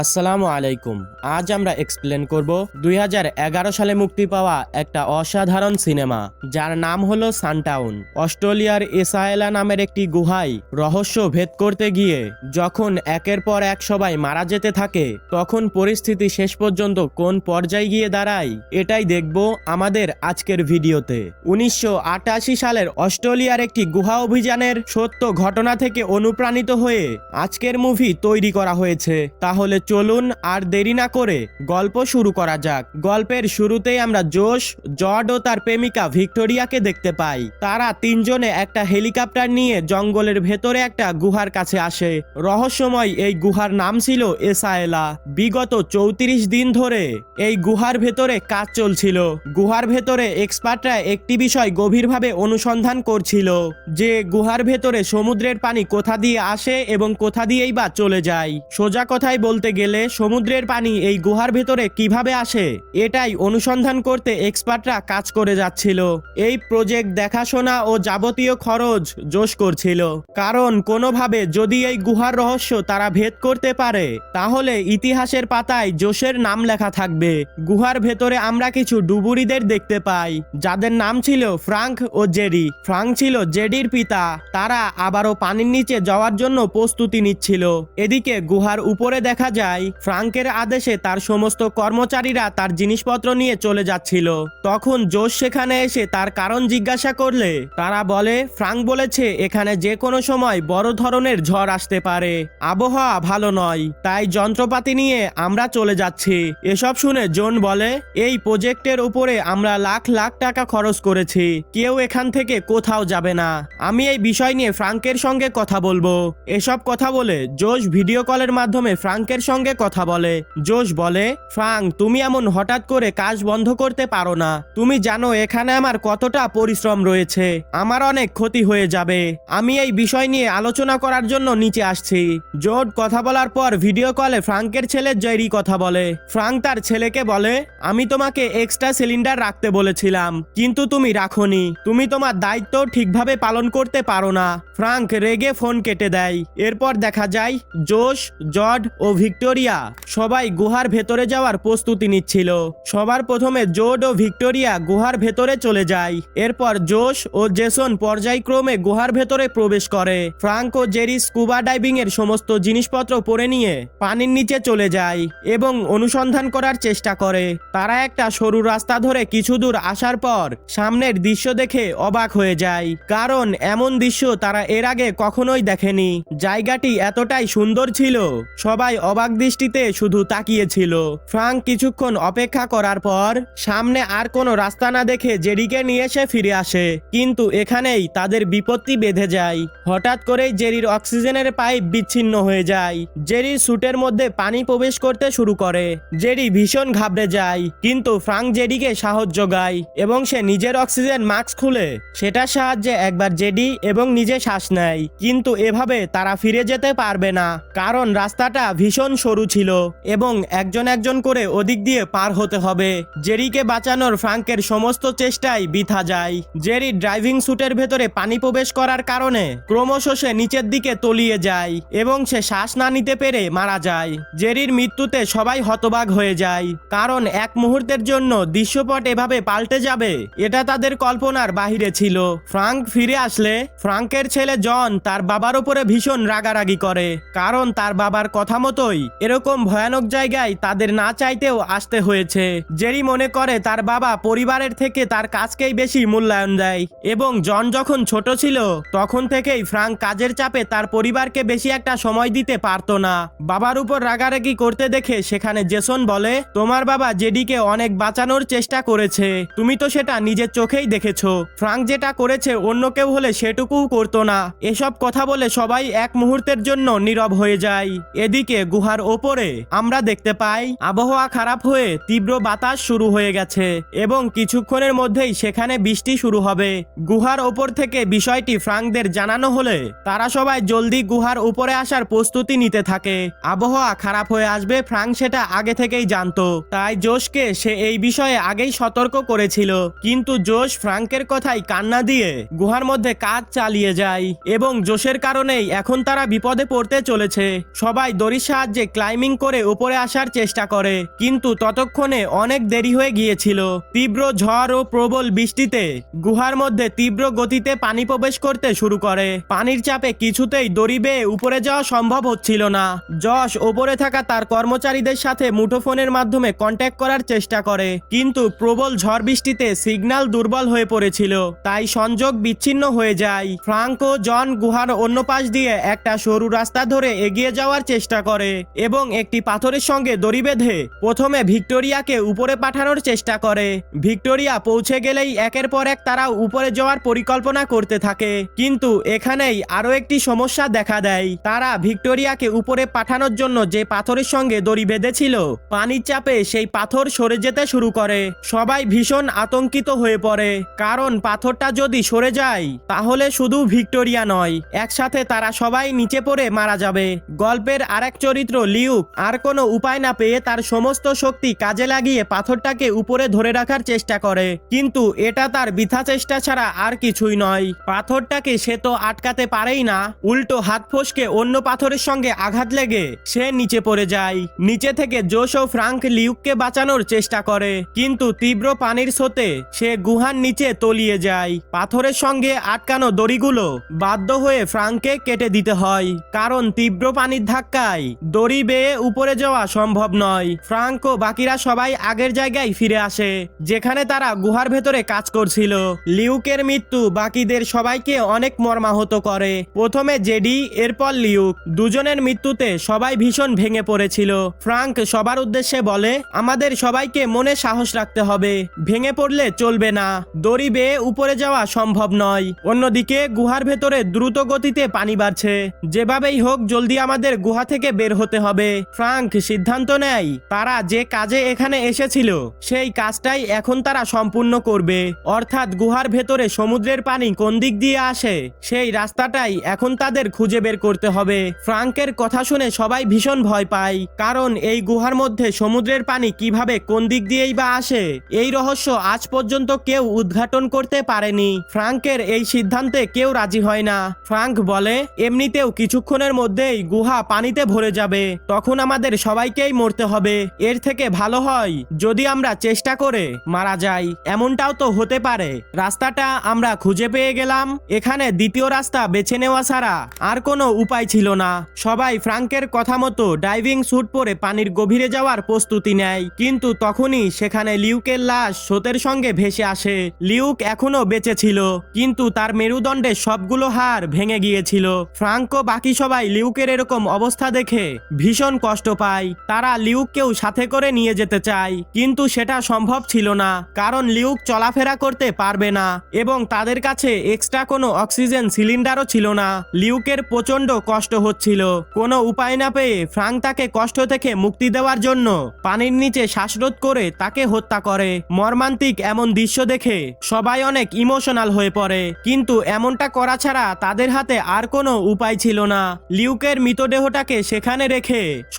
আসসালামু আলাইকুম। আজ আমরা এক্সপ্লেন করব দুই হাজার এগারো সালে মুক্তি পাওয়া একটা অসাধারণ সিনেমা, যার নাম হলো সানটাউন। অস্ট্রেলিয়ার এসায়েলা নামের একটি গুহায় রহস্য ভেদ করতে গিয়ে যখন একের পর এক সবাই মারা যেতে থাকে, তখন পরিস্থিতি শেষ পর্যন্ত কোন পর্যায়ে গিয়ে দাঁড়ায়, এটাই দেখব আমাদের আজকের ভিডিওতে। উনিশশো আটাশি সালের অস্ট্রেলিয়ার একটি গুহা অভিযানের সত্য ঘটনা থেকে অনুপ্রাণিত হয়ে আজকের মুভি তৈরি করা হয়েছে। তাহলে চলুন আর দেরি না করে গল্প শুরু করা যাক। গল্পের শুরুতেই আমরা জোশ জর্ড ও তার প্রেমিকা ভিক্টোরিয়াকে দেখতে পাই। তারা তিনজনে একটা হেলিকপ্টার নিয়ে জঙ্গলের ভেতরে একটা গুহার কাছে আসে। রহস্যময় এই গুহার নাম ছিল এসায়েলা। বিগত চৌত্রিশ দিন ধরে এই গুহার ভেতরে কাজ চলছিল। গুহার ভেতরে এক্সপার্টরা একটি বিষয় গভীরভাবে অনুসন্ধান করছিল, যে গুহার ভেতরে সমুদ্রের পানি কোথা দিয়ে আসে এবং কোথা দিয়েই বা চলে যায়। সোজা কথায় বলতে গেলে সমুদ্রের পানি এই গুহার ভেতরে কীভাবে আসে? এটাই অনুসন্ধান করতে এক্সপার্টরা কাজ করে যাচ্ছিল। এই প্রজেক্ট দেখাশোনা ও যাবতীয় খরচ জোশ করছিল। কারণ কোনোভাবে যদি এই গুহার রহস্য তারা ভেদ করতে পারে, তাহলে ইতিহাসের পাতায় জোশের নাম লেখা থাকবে। গুহার ভেতরে আমরা কিছু ডুবুরিদের দেখতে পাই, যাদের নাম ছিল ফ্রাঙ্ক ও জেডি ফ্রাঙ্ক ছিল জেডির পিতা। তারা আবারও পানির নিচে যাওয়ার জন্য প্রস্তুতি নিচ্ছিল। এদিকে গুহার উপরে দেখা যায় ফ্রাঙ্কের আদেশে তার সমস্ত কর্মচারীরা তার জিনিসপত্র নিয়ে চলে যাচ্ছিল। তখন জোশ সেখানে এসে তার কারণ জিজ্ঞাসা করলে। তারা বলে, ফ্রাঙ্ক বলেছে, এখানে যে কোনো সময় বড় ধরনের ঝড় আসতে পারে। আবহাওয়া ভালো নয়, তাই যন্ত্রপাতি নিয়ে আমরা চলে যাচ্ছি। এসব শুনে জোন বলে, এই প্রজেক্টের উপরে আমরা লাখ লাখ টাকা খরচ করেছি। কেউ এখান থেকে কোথাও যাবে না। আমি এই বিষয় নিয়ে ফ্রাঙ্কের সঙ্গে কথা বলব। এসব কথা বলে জোশ ভিডিও কলের মাধ্যমে ফ্রাঙ্কের সঙ্গে কথা বলে। জোশ বলে, ফ্রাঙ্ক, তুমি এমন হঠাৎ করে কাজ বন্ধ করতে পারো না। তুমি জানো এখানে আমার কতটা পরিশ্রম রয়েছে। আমার অনেক ক্ষতি হয়ে যাবে। আমি এই বিষয় নিয়ে আলোচনা করার জন্য নিচে আসছি। জোড কথা বলার পর ভিডিও কলে ফ্রাঙ্কের ছেলে জেরি কথা বলে। ফ্রাঙ্ক তার ছেলেকে বলে, আমি তোমাকে এক্সট্রা সিলিন্ডার রাখতে বলেছিলাম, কিন্তু তুমি রাখনি। তুমি তোমার দায়িত্ব ঠিকভাবে পালন করতে পারো না। ফ্রাঙ্ক রেগে ফোন কেটে দেয়। এরপর দেখা যায়, জোশ জর্ড ও ভিক্টোরিয়া। সবাই গুহার ভেতরে যাওয়ার প্রস্তুতি নিচ্ছিল। সবার প্রথমে জোড ও ভিক্টোরিয়া গুহার ভেতরে চলে যায়। এরপর জোশ ও জেসন পর্যায়ক্রমে গুহার ভেতরে প্রবেশ করে। ফ্রাঙ্ক ও জেরি স্কুবা ডাইভিং এর সমস্ত জিনিসপত্র পরে নিয়ে পানির নিচে চলে যায় এবং অনুসন্ধান করার চেষ্টা করে। তারা একটা সরু রাস্তা ধরে কিছু দূর আসার পর সামনের দৃশ্য দেখে অবাক হয়ে যায়। কারণ এমন দৃশ্য তারা এর আগে কখনোই দেখেনি। জায়গাটি এতটাই সুন্দর ছিল, সবাই অবাক দৃষ্টিতে শুধু তাকিয়েছিল। ফ্রাঙ্ক কিছুক্ষণ অপেক্ষা করার পর সামনে আর কোনো রাস্তা না দেখে জেরিকে নিয়ে এসে ফিরে আসে। কিন্তু এখানেই তাদের বিপত্তি বেঁধে যায়। হঠাৎ করেই জেরির অক্সিজেনের পাইপ বিচ্ছিন্ন হয়ে যায়। জেরির স্যুটের মধ্যে পানি প্রবেশ করতে শুরু করে। জেরি ভীষণ ঘাবড়ে যায়, কিন্তু ফ্রাঙ্ক জেডিকে সাহস যোগায় এবং সে নিজের অক্সিজেন মাস্ক খুলে সেটার সাহায্যে একবার জেডি এবং নিজে শ্বাস নেয়। কিন্তু এভাবে তারা ফিরে যেতে পারবে না, কারণ রাস্তাটা ভীষণ সরু ছিল এবং একজন একজন করে ওদিক দিয়ে পার হতে হবে। জেরিকে বাঁচানোর ফ্রাঙ্কের সমস্ত চেষ্টাই বৃথা যায়। জেরি ড্রাইভিং স্যুটের ভেতরে পানি প্রবেশ করার কারণে ক্রমশ সে নিচের দিকে তলিয়ে যায় এবং সে শ্বাস না নিতে পেরে মারা যায়। জেরির মৃত্যুতে সবাই হতবাক হয়ে যায়, কারণ এক মুহূর্তের জন্য দৃশ্যপট এভাবে পাল্টে যাবে, এটা তাদের কল্পনার বাহিরে ছিল। ফ্রাঙ্ক ফিরে আসলে ফ্রাঙ্কের ছেলে জন তার বাবার উপরে ভীষণ রাগারাগি করে, কারণ তার বাবার কথা মতোই এরকম ভয়ানক জায়গায় তাদের না চাইতেও আসতে হয়েছে। জেরি মনে করে তার বাবা পরিবারের থেকে তার কাজকেই বেশি মূল্যায়ন দেয় এবং জন যখন ছোট ছিল, তখন থেকেই ফ্রাঙ্ক কাজের চাপে তার পরিবারকে বেশি একটা সময় দিতে পারতো না। বাবার উপর রাগারাগি করতে দেখে সেখানে জেসন বলে, তোমার বাবা জেডিকে অনেক বাঁচানোর চেষ্টা করেছে। তুমি তো সেটা নিজের চোখেই দেখেছ। ফ্রাঙ্ক যেটা করেছে অন্য কেউ হলে সেটুকুও করতো না। এসব কথা বলে সবাই এক মুহূর্তের জন্য নীরব হয়ে যায়। এদিকে গুহার ওপরে আমরা দেখতে পাই, আবহাওয়া খারাপ হয়ে তীব্র বাতাস শুরু হয়ে গেছে এবং কিছুক্ষণের মধ্যেই সেখানে বৃষ্টি শুরু হবে। গুহার ওপর থেকে বিষয়টি ফ্রাঙ্কদের জানানো হলে তারা সবাই জলদি গুহার উপরে আসার প্রস্তুতি নিতে থাকে। আবহাওয়া খারাপ হয়ে আসবে ফ্রাঙ্ক সেটা আগে থেকেই জানতো, তাই জোশকে সে এই বিষয়ে আগেই সতর্ক করেছিল। কিন্তু জোশ ফ্রাঙ্কের কথাই কান্না দিয়ে গুহার মধ্যে কাজ চালিয়ে যায় এবং জোশের কারণেই এখন তারা বিপদে পড়তে চলেছে। সবাই দড়ির সাহায্যে সে ক্লাইম্বিং করে উপরে আসার চেষ্টা করে, কিন্তু ততক্ষণে অনেক দেরি হয়ে গিয়েছিল। তীব্র ঝড় ও প্রবল বৃষ্টিতে গুহার মধ্যে তীব্র গতিতে পানি প্রবেশ করতে শুরু করে। পানির চাপে কিছুতেই দড়ি বেয়ে উপরে যাওয়া সম্ভব হচ্ছিল না। যশ ওপরে থাকা তার কর্মচারীদের সাথে মুঠোফোনের মাধ্যমে কন্ট্যাক্ট করার চেষ্টা করে, কিন্তু প্রবল ঝড় বৃষ্টিতে সিগন্যাল দুর্বল হয়ে পড়েছিল, তাই সংযোগ বিচ্ছিন্ন হয়ে যায়। ফ্রাঙ্ক ও জন গুহার অন্য পাশ দিয়ে একটা সরু রাস্তা ধরে এগিয়ে যাওয়ার চেষ্টা করে। এবং একটি পাথরের সঙ্গে দড়ি বেঁধে প্রথমে ভিক্টোরিয়াকে উপরে পাঠানোর চেষ্টা করে। ভিক্টোরিয়া পৌঁছে গেলেই একের পর এক তারা উপরে যাওয়ার পরিকল্পনা করতে থাকে। কিন্তু এখানেই আরও একটি সমস্যা দেখা দেয়। তারা ভিক্টোরিয়াকে উপরে পাঠানোর জন্য যে পাথরের সঙ্গে দড়ি বেঁধেছিল, পানির চাপে সেই পাথর সরে যেতে শুরু করে। সবাই ভীষণ আতঙ্কিত হয়ে পড়ে। কারণ পাথরটা যদি সরে যায়, তাহলে শুধু ভিক্টোরিয়া নয়, একসাথে তারা সবাই নিচে পড়ে মারা যাবে। গল্পের আরেক চরিত্র লিউক, আর কোনো উপায় না পেয়ে তার সমস্ত শক্তি কাজে লাগিয়ে পাথরটাকে উপরে ধরে রাখার চেষ্টা করে। কিন্তু এটা তার বৃথা চেষ্টা ছাড়া আর কিছুই নয়। পাথরটাকে সে তো আটকাতে পারেই না। উল্টো হাত ফসকে অন্য পাথরের সঙ্গে আঘাত লেগে সে নিচে পড়ে যায়। নিচে থেকে জোশ ও ফ্রাঙ্ক লিউককে বাঁচানোর চেষ্টা করে। কিন্তু তীব্র পানির স্রোতে সে গুহার নিচে তলিয়ে যায়। পাথরের সঙ্গে আটকানো দড়িগুলো বাধ্য হয়ে ফ্রাঙ্ককে কেটে দিতে হয়। কারণ তীব্র পানির ধাক্কায় দড়ি বেয়ে উপরে যাওয়া সম্ভব নয়। ফ্রাঙ্ক ও বাকিরা সবাই আগের জায়গায় ফিরে আসে, যেখানে তারা গুহার ভেতরে কাজ করছিল। লিউকের মৃত্যু বাকিদের সবাইকে অনেক মর্মাহত করে। প্রথমে জেডি, এরপর লিউক। দুজনের মৃত্যুতে সবাই ভীষণ ভেঙে পড়েছিল। ফ্রাঙ্ক সবার উদ্দেশ্যে বলে, আমাদের সবাইকে মনে সাহস রাখতে হবে। ভেঙে পড়লে চলবে না। দড়ি বেয়ে উপরে যাওয়া সম্ভব নয়। অন্যদিকে গুহার ভেতরে দ্রুত গতিতে পানি বাড়ছে। যেভাবেই হোক, জলদি আমাদের গুহা থেকে বের হতে হবে। ফ্রাঙ্ক সিদ্ধান্ত নেয়, তারা যে কাজে এখানে এসেছিল, সেই কাজটাই এখন তারা সম্পূর্ণ করবে। অর্থাৎ গুহার ভেতরে সমুদ্রের পানি কোন দিক দিয়ে আসে, সেই রাস্তাটাই এখন তাদের খুঁজে বের করতে হবে। ফ্রাঙ্কের কথা শুনে সবাই ভীষণ ভয় পায়, কারণ এই গুহার মধ্যে সমুদ্রের পানি কীভাবে কোন দিক দিয়েই বা আসে, এই রহস্য আজ পর্যন্ত কেউ উদ্ঘাটন করতে পারেনি। ফ্রাঙ্কের এই সিদ্ধান্তে কেউ রাজি হয় না। ফ্রাঙ্ক বলে, এমনিতেও কিছুক্ষণের মধ্যেই গুহা পানিতে ভরে যাবে। তখন আমাদের সবাইকেই মরতে হবে। এর থেকে ভালো হয় যদি আমরা চেষ্টা করে মারা যাই। এমনটাও তো হতে পারে। রাস্তাটা আমরা খুঁজে পেয়ে গেলাম। এখানে দ্বিতীয় রাস্তা বেছে নেওয়া ছাড়া আর কোনো উপায় ছিল না। সবাই ফ্রাঙ্কের কথা মতো ডাইভিং স্যুট পরে পানির গভীরে যাওয়ার প্রস্তুতি নেয়। কিন্তু তখনই সেখানে লিউকের লাশ স্রোতের সঙ্গে ভেসে আসে। লিউক এখনও বেঁচে ছিল, কিন্তু তার মেরুদণ্ডের সবগুলো হাড় ভেঙে গিয়েছিল। ফ্রাঙ্কো বাকি সবাই লিউকের এরকম অবস্থা দেখে ভীষণ কষ্ট পায়। তারা লিউককেও সাথে করে নিয়ে যেতে চায়। কিন্তু সেটা সম্ভব ছিল না, কারণ লিউক চলাফেরা করতে পারবে না এবং তাদের কাছে এক্সট্রা কোনো অক্সিজেন সিলিন্ডারও ছিল না। লিউকের প্রচণ্ড কষ্ট হচ্ছিল। কোনো উপায় না পেয়ে ফ্রাঙ্ক তাকে কষ্ট থেকে মুক্তি দেওয়ার জন্য পানির নিচে শ্বাসরোধ করে তাকে হত্যা করে। মর্মান্তিক এমন দৃশ্য দেখে সবাই অনেক ইমোশনাল হয়ে পড়ে। কিন্তু এমনটা করা ছাড়া তাদের হাতে আর কোনো উপায় ছিল না। লিউকের মৃতদেহটাকে সেখানে রেখে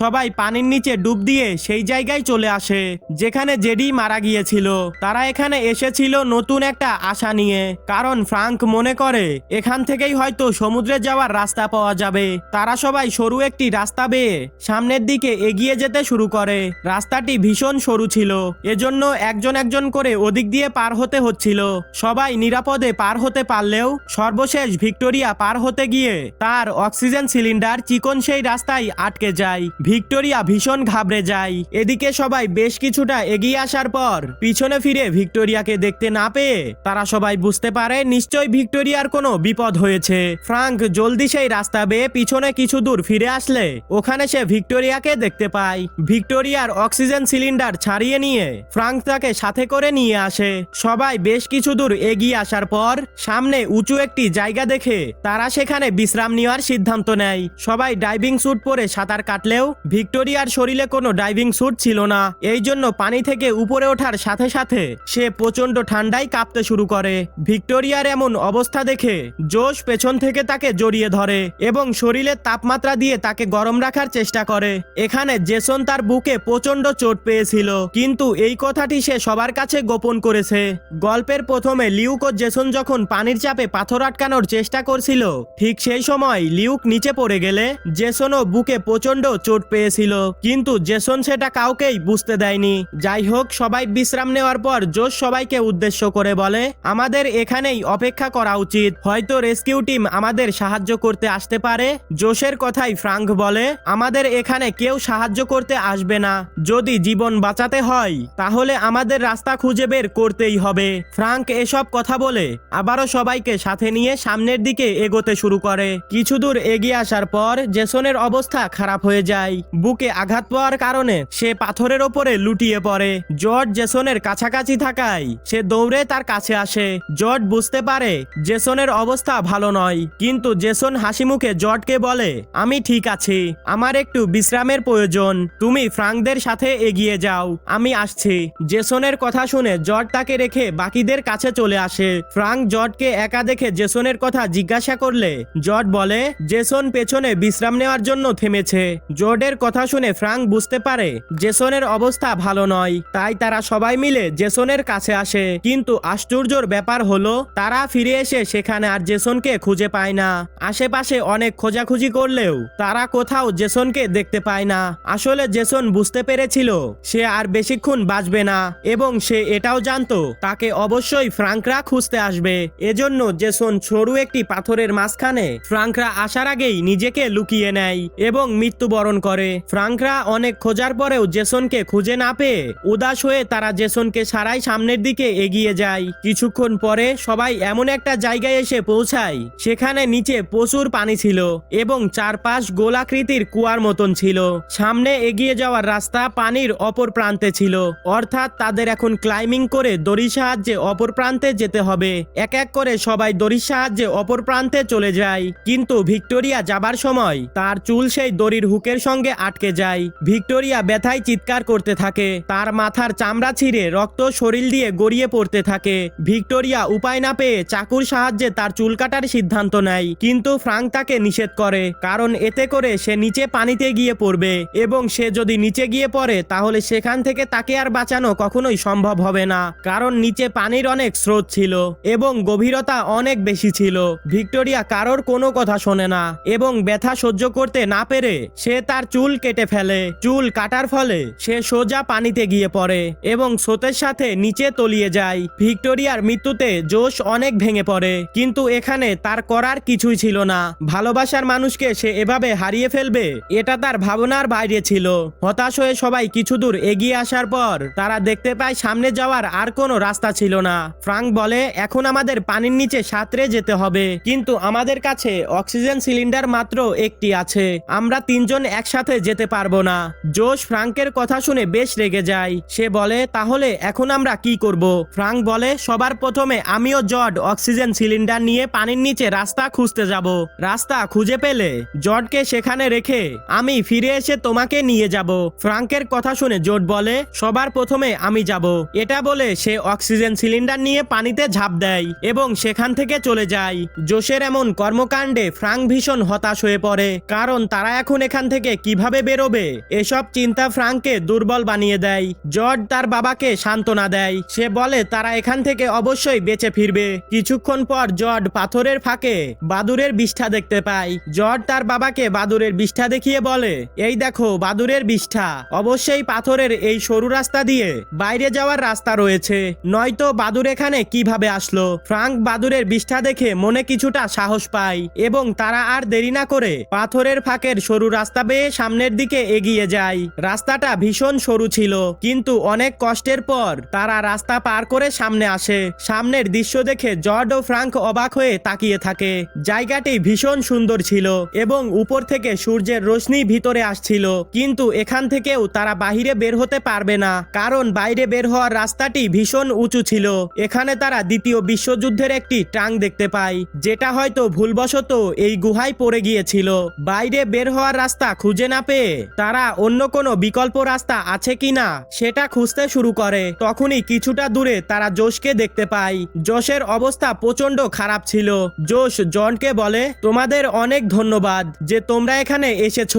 সবাই পানির নিচে ডুব দিয়ে সেই জায়গায় চলে আসে, যেখানে জেডি মারা গিয়েছিল। তারা এখানে এসেছিল নতুন একটা আশা নিয়ে, কারণ ফ্রাঙ্ক মনে করে, এখান থেকেই হয়তো সমুদ্রে যাওয়ার রাস্তা পাওয়া যাবে। তারা সবাই সরু একটি রাস্তা বেয়ে সামনের দিকে এগিয়ে যেতে শুরু করে। রাস্তাটি ভীষণ সরু ছিল, এজন্য একজন একজন করে ওদিক দিয়ে পার হতে হচ্ছিল। সবাই নিরাপদে পার হতে পারলেও, সর্বশেষ ভিক্টোরিয়া পার হতে গিয়ে তার অক্সিজেন সিলিন্ডার চিকন সেই রাস্তায় আটকে যায় ভিক্টোরিয়া ভীষণ ঘাবড়ে যায়। এদিকে সবাই বেশ কিছুটা এগিয়ে আসার পর পিছনে ফিরে ভিক্টোরিয়াকে দেখতে না পেয়ে তারা সবাই বুঝতে পারে নিশ্চয়ই ভিক্টোরিয়ার কোনো বিপদ হয়েছে। ফ্রাঙ্ক জলদি সেই রাস্তা বেয়ে পিছনে কিছু দূর ফিরে আসলে ওখানে সে ভিক্টোরিয়াকে দেখতে পায়। ভিক্টোরিয়ার অক্সিজেন সিলিন্ডার ছাড়িয়ে নিয়ে ফ্রাঙ্ক তাকে সাথে করে নিয়ে আসে। সবাই বেশ কিছু দূর এগিয়ে আসার পর সামনে উঁচু একটি জায়গা দেখে তারা সেখানে বিশ্রাম নেওয়ার সিদ্ধান্ত নেয়। সবাই ডাইভিং স্যুট পরে সাঁতার কাটলেও ভিক্টোরিয়ার শরীরে কোনো ড্রাইভিং স্যুট ছিল না। এই জন্য পানি থেকে উপরে ওঠার সাথে সাথে সে প্রচণ্ড ঠান্ডায় কাঁপতে শুরু করে। ভিক্টোরিয়ার এমন অবস্থা দেখে জোশ পেছন থেকে তাকে জড়িয়ে ধরে এবং শরীরের তাপমাত্রা দিয়ে তাকে গরম রাখার চেষ্টা করে। এখানে জেসন তার বুকে প্রচণ্ড চোট পেয়েছিল, কিন্তু এই কথাটি সে সবার কাছে গোপন করেছে। গল্পের প্রথমে লিউক ও জেসন যখন পানির চাপে পাথর আটকানোর চেষ্টা করছিল, ঠিক সেই সময় লিউক নিচে পড়ে গেলে জেসনও বুকে প্রচণ্ড প্রচণ্ড চোট পেয়েছিল। কিন্তু জেসন সেটা কাউকেই বুঝতে দেয়নি। যাই হোক, সবাই বিশ্রাম নেওয়ার পর জোশ সবাইকে উদ্দেশ্য করে বলে, আমাদের এখানেই অপেক্ষা করা উচিত। হয়তো রেস্কিউ টিম আমাদের সাহায্য করতে আসতে পারে। জোশের কথাই ফ্রাঙ্ক বলে, আমাদের এখানে কেউ সাহায্য করতে আসবে না। যদি জীবন বাঁচাতে হয়, তাহলে আমাদের রাস্তা খুঁজে বের করতেই হবে। ফ্রাঙ্ক এসব কথা বলে আবারও সবাইকে সাথে নিয়ে সামনের দিকে এগোতে শুরু করে। কিছু দূর এগিয়ে আসার পর জেসনের অবস্থা খারাপ হয়ে যায়। বুকে আঘাত পাওয়ার কারণে সে পাথরের ওপরে লুটিয়ে পড়ে। জর্জ জেসনের কাছাকাছি থাকায় সে দৌড়ে তার কাছে আসে। জর্জ বুঝতে পারে জেসনের অবস্থা ভালো নয়, কিন্তু জেসন হাসি মুখে জর্জকে বলে, আমি ঠিক আছি। আমার একটু বিশ্রামের প্রয়োজন। তুমি ফ্রাঙ্কদের সাথে এগিয়ে যাও। আমি আসছি। জেসনের কথা শুনে জর্জ তাকে রেখে বাকিদের কাছে চলে আসে। ফ্রাঙ্ক জর্জকে একা দেখে জেসনের কথা জিজ্ঞাসা করলে, জর্জ বলে, জেসন পেছনে বিশ্রাম নেওয়ার জন্য থেমেছে। জর্ডের কথা শুনে ফ্রাঙ্ক বুঝতে পারে, জেসনের অবস্থা ভালো নয়। তাই তারা সবাই মিলে জেসনের কাছে আসে। কিন্তু আশ্চর্যর ব্যাপার হলো, তারা ফিরে এসে সেখানে আর জেসনকে খুঁজে পায় না। আশেপাশে অনেক খোঁজাখুঁজি করলেও, তারা কোথাও জেসনকে দেখতে পায় না। আসলে জেসন বুঝতে পেরেছিল, সে আর বেশিক্ষণ বাঁচবে না। এবং সে এটাও জানতো, তাকে অবশ্যই ফ্রাঙ্করা খুঁজতে আসবে। এজন্য জেসন সরু একটি পাথরের মাঝখানে ফ্রাঙ্করা আসার আগেই নিজেকে লুকিয়ে নেয় এবং মৃত্যুবরণ করে। ফ্রাঙ্করা অনেক খোঁজার পরেও জেসনকে খুঁজে না পেয়ে উদাস হয়ে তারা জেসনকে সারাই সামনের দিকে এগিয়ে যায়। কিছুক্ষণ পরে সবাই এমন একটা জায়গায় এসে পৌঁছায়, সেখানে নিচে প্রচুর পানি ছিল এবং চারপাশ গোলাকৃতির কুয়ার মতন ছিল। সামনে এগিয়ে যাওয়ার রাস্তা পানির অপর প্রান্তে ছিল। অর্থাৎ তাদের এখন ক্লাইম্বিং করে দড়ির সাহায্যে অপর প্রান্তে যেতে হবে। এক এক করে সবাই দড়ির সাহায্যে অপর প্রান্তে চলে যায়। কিন্তু ভিক্টোরিয়া যাবার সময় তার চুল সেই দড়ির হুকের সঙ্গে আটকে যায়। ভিক্টোরিয়া ব্যথায় চিৎকার করতে থাকে। তার মাথার চামড়া ছিঁড়ে রক্ত শরীর দিয়ে গড়িয়ে পড়তে থাকে। ভিক্টোরিয়া উপায় না পেয়ে চাকুর সাহায্যে তার চুল কাটার সিদ্ধান্ত নেয়। কিন্তু ফ্রাঙ্ক তাকে নিষেধ করে, কারণ এতে করে সে নিচে পানিতে গিয়ে পড়বে এবং সে যদি নিচে গিয়ে পড়ে, তাহলে সেখান থেকে তাকে আর বাঁচানো কখনোই সম্ভব হবে না, কারণ নিচে পানির অনেক স্রোত ছিল এবং গভীরতা অনেক বেশি ছিল। ভিক্টোরিয়া কারোর কোনো কথা শোনে না এবং ব্যথা সহ্য করতে না পেরে সে তার চুল কেটে ফেলে। চুল কাটার ফলে সে সোজা পানিতে গিয়ে পড়ে এবং স্রোতের সাথে নিচে তলিয়ে যায়। ভিক্টোরিয়ার মৃত্যুতে জোশ অনেক ভেঙে পড়ে, কিন্তু এখানে তার করার কিছুই ছিল না। ভালোবাসার মানুষকে সে এভাবে হারিয়ে ফেলবে, এটা তার ভাবনার বাইরে ছিল। হতাশ হয়ে সবাই কিছু দূর এগিয়ে আসার পর তারা দেখতে পায় সামনে যাওয়ার আর কোনো রাস্তা ছিল না। ফ্রাঙ্ক বলে, এখন আমাদের পানির নিচে সাঁতরে যেতে হবে, কিন্তু আমাদের কাছে অক্সিজেন সিলিন্ডার মাত্র একটি আছে। আমরা তিনজন একসাথে যেতে পারব না। জোশ ফ্রাঙ্কের কথা শুনে বেশ রেগে যায়। সে বলে, তাহলে এখন আমরা কি করব? ফ্রাঙ্ক বলে, সবার প্রথমে আমিও জর্ড অক্সিজেন সিলিন্ডার নিয়ে পানির নিচে রাস্তা খুঁজতে যাব। রাস্তা খুঁজে পেলে জর্ডকে সেখানে রেখে আমি ফিরে এসে তোমাকে নিয়ে যাব। ফ্রাঙ্কের কথা শুনে জোট বলে, সবার প্রথমে আমি যাব। এটা বলে সে অক্সিজেন সিলিন্ডার নিয়ে পানিতে ঝাঁপ দেয় এবং সেখান থেকে চলে যায়। জোশের এমন কর্মকাণ্ডে ফ্রাঙ্ক ভীষণ হতাশ হয়ে পড়ে, কারণ তারা এখন এখান থেকে কীভাবে বেরোবে? এসব চিন্তা ফ্রাঙ্ককে দুর্বল বানিয়ে দেয়। জর্জ তার বাবাকে সান্ত্বনা দেয়। সে বলে, তারা এখান থেকে অবশ্যই বেঁচে ফিরবে। কিছুক্ষণ পর জর্জ পাথরের ফাঁকে বাদুরের বিষ্ঠা দেখতে পায়। জর্জ তার বাবাকে বাদুরের বিষ্ঠা দেখিয়ে বলে, এই দেখো, বাদুরের বিষ্ঠা। অবশ্যই পাথরের এই সরু রাস্তা দিয়ে বাইরে যাওয়ার রাস্তা রয়েছে। নয়তো বাদুর এখানে কীভাবে আসলো? ফ্রাঙ্ক বাদুরের বিষ্ঠা দেখে মনে কিছুটা সাহস পায় এবং তারা আর দেরি না করে পাথরের ফাঁকের সরু রাস্তা বেয়ে সামনের দিকে এগিয়ে যায়। রাস্তাটা ভীষণ সরু ছিল, কিন্তু অনেক কষ্টের পর তারা রাস্তা পার করে সামনে আসে। সামনের দৃশ্য দেখে জর্ড ও ফ্রাঙ্ক অবাক হয়ে তাকিয়ে থাকে। জায়গাটি ভীষণ সুন্দর ছিল এবং উপর থেকে সূর্যের রোশনি ভিতরে আসছিল, কিন্তু এখান থেকেও তারা বাহিরে বের হতে পারবে না, কারণ বাইরে বের হওয়ার রাস্তাটি ভীষণ উঁচু ছিল। এখানে তারা দ্বিতীয় বিশ্বযুদ্ধের একটি টাং দেখতে পায়, যেটা হয়তো ভুলবশত এই গুহায় পড়ে গিয়েছিল। বাইরে বের হওয়ার রাস্তা খুঁজে না পেয়ে তারা অন্য কোনো বিকল্প রাস্তা আছে কিনা সেটা খুঁজতে শুরু করে। তখনই কিছুটা দূরে তারা জোশকে দেখতে পায়। জোশের অবস্থা প্রচণ্ড খারাপ ছিল। জোশ জনকে বলে, তোমাদের অনেক ধন্যবাদ যে তোমরা এখানে এসেছ।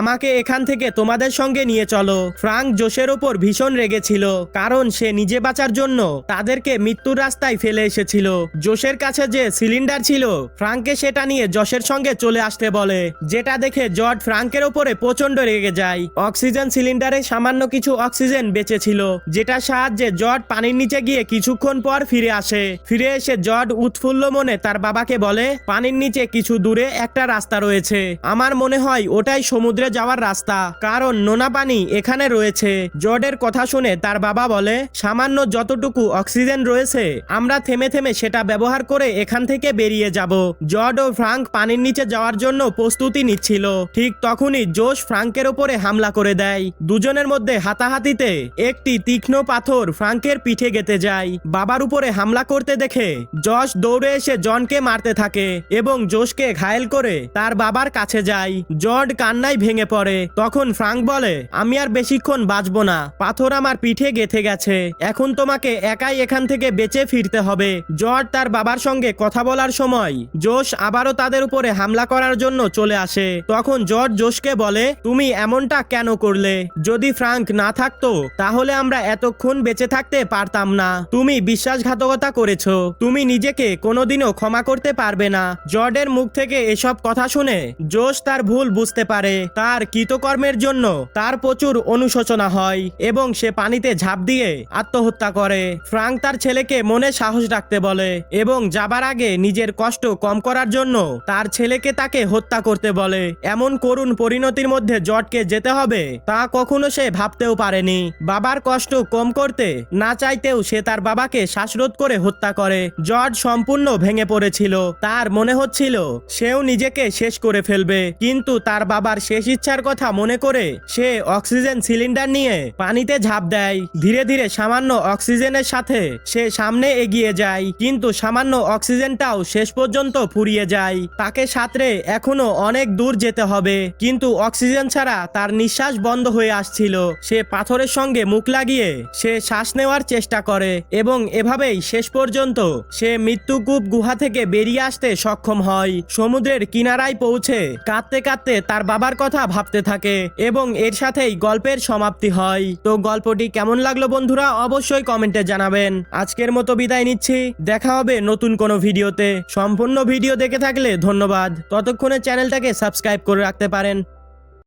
আমাকে এখান থেকে তোমাদের সঙ্গে নিয়ে চলো। ফ্রাঙ্ক জোশের ওপর ভীষণ রেগেছিল, কারণ সে নিজে বাঁচার জন্য তাদেরকে মৃত্যুর রাস্তায় ফেলে এসেছিল। জোশের কাছে যে সিলিন্ডার ছিল, ফ্রাঙ্ককে সেটা নিয়ে জশের সঙ্গে চলে আসতে বলে, যেটা দেখে জর্জ ফ্রাঙ্ক ফ্রাঙ্কের ওপরে প্রচণ্ড রেগে যায়। অক্সিজেন সিলিন্ডারে সামান্য কিছু অক্সিজেন বেঁচে ছিল যেটা সাহায্যে জট পানির নিচে গিয়ে কিছুক্ষণ পর ফিরে আসে। ফিরে এসে জট উৎফুল্ল মনে তার বাবাকে বলে, পানির নিচে কিছু দূরে একটা রাস্তা রয়েছে। আমার মনে হয় ওটাই সমুদ্রে যাওয়ার রাস্তা, কারণ নোনা পানি এখানে রয়েছে। জর্ডের কথা শুনে তার বাবা বলে, সামান্য যতটুকু অক্সিজেন রয়েছে, আমরা থেমে থেমে সেটা ব্যবহার করে এখান থেকে বেরিয়ে যাব। জর্ড ও ফ্রাঙ্ক পানির নিচে যাওয়ার জন্য প্রস্তুতি নিচ্ছিল। ঠিক তখনই জোশ ফ্রাঙ্কের ওপরে হামলা করে দেয়। দুজনের মধ্যে হাতাহাতিতে একটি তীক্ষ্ণ পাথর ফ্রাঙ্কের পিঠে গেতে যায়। বাবার উপরে হামলা করতে দেখে জশ দৌড়ে এসে জনকে মারতে থাকে এবং জোশকে ঘায়েল করে তার বাবার কাছে যায়। জর্ড কান্নায় ভেঙে পড়ে। তখন ফ্রাঙ্ক বলে, আমি আর বেশিক্ষণ বাঁচবো না। পাথর আমার পিঠে গেথে গেছে। এখন তোমাকে একাই এখান থেকে বেঁচে ফিরতে হবে। জর্জ তার বাবার সঙ্গে কথা বলার সময় জোশ আবারও তাদের উপরে হামলা করার জন্য চলে আসে। তখন জর্জ জোশকে বলে, তুমি এমনটা কেন করলে? যদি ফ্রাঙ্ক না থাকতো, তাহলে আমরা এতক্ষণ বেঁচে থাকতে পারতাম না। তুমি বিশ্বাসঘাতকতা করেছ। তুমি নিজেকে কোনোদিনও ক্ষমা করতে পারবে না। জর্ডের মুখ থেকে এসব কথা শুনে জোশ তার ভুল বুঝতে পারে। তার কৃতকর্মের জন্য তার প্রচুর অনুশোচনা হয় এবং সে পানিতে ঝাঁপ দিয়ে আত্মহত্যা করে। ফ্রাঙ্ক তার ছেলেকে মনে সাহস রাখতে বলে এবং যাবার আগে নিজের কষ্ট কম করার জন্য তার ছেলেকে তাকে হত্যা করতে বলে। এমন করুণ পরিণতির মধ্যে জটকে যেতে হবে, তা কখনো সে ভাবতেও পারেনি। বাবার কষ্ট কম করতে, না চাইতেও সে তার বাবাকে শ্বাসরোধ করে হত্যা করে। জট সম্পূর্ণ ভেঙে পড়েছিল। তার মনে হচ্ছিল, সেও নিজেকে শেষ করে ফেলবে। কিন্তু তার বাবার শেষ ইচ্ছার কথা মনে করে, সে অক্সিজেন সিলিন্ডার নিয়ে পানিতে ঝাঁপ দেয়। ধীরে ধীরে সামান্য অক্সিজেনের সাথে সে সামনে এগিয়ে যায়, কিন্তু সামান্য অক্সিজেনটাও শেষ পর্যন্ত ফুরিয়ে যায়। তাকে সাঁতরে এখনও অনেক দূর যেতে হবে। কিন্তু অক্সিজেন ছাড়া তার নিঃশ্বাস বন্ধ হয়ে আসছিল। সে পাথরের সঙ্গে মুখ লাগিয়ে সে শ্বাস নেওয়ার চেষ্টা করে এবং এভাবেই শেষ পর্যন্ত সে মৃত্যুকূপ গুহা থেকে বেরিয়ে আসতে সক্ষম হয়। সমুদ্রের কিনারায় পৌঁছে কাঁদতে কাঁদতে তার বাবার কথা ভাবতে থাকে এবং এর সাথেই গল্পের সমাপ্তি হয়। তো গল্পটি কেমন লাগল বন্ধুরা অবশ্যই কমেন্টে জানাবেন। আজকের মতো বিদায় নিচ্ছি। দেখা হবে নতুন কোনো ভিডিওতে। সম্পূর্ণ ভিডিও দেখে থাকলে ধন্যবাদ। ততক্ষণে চ্যানেলটাকে সাবস্ক্রাইব করে রাখতে পারেন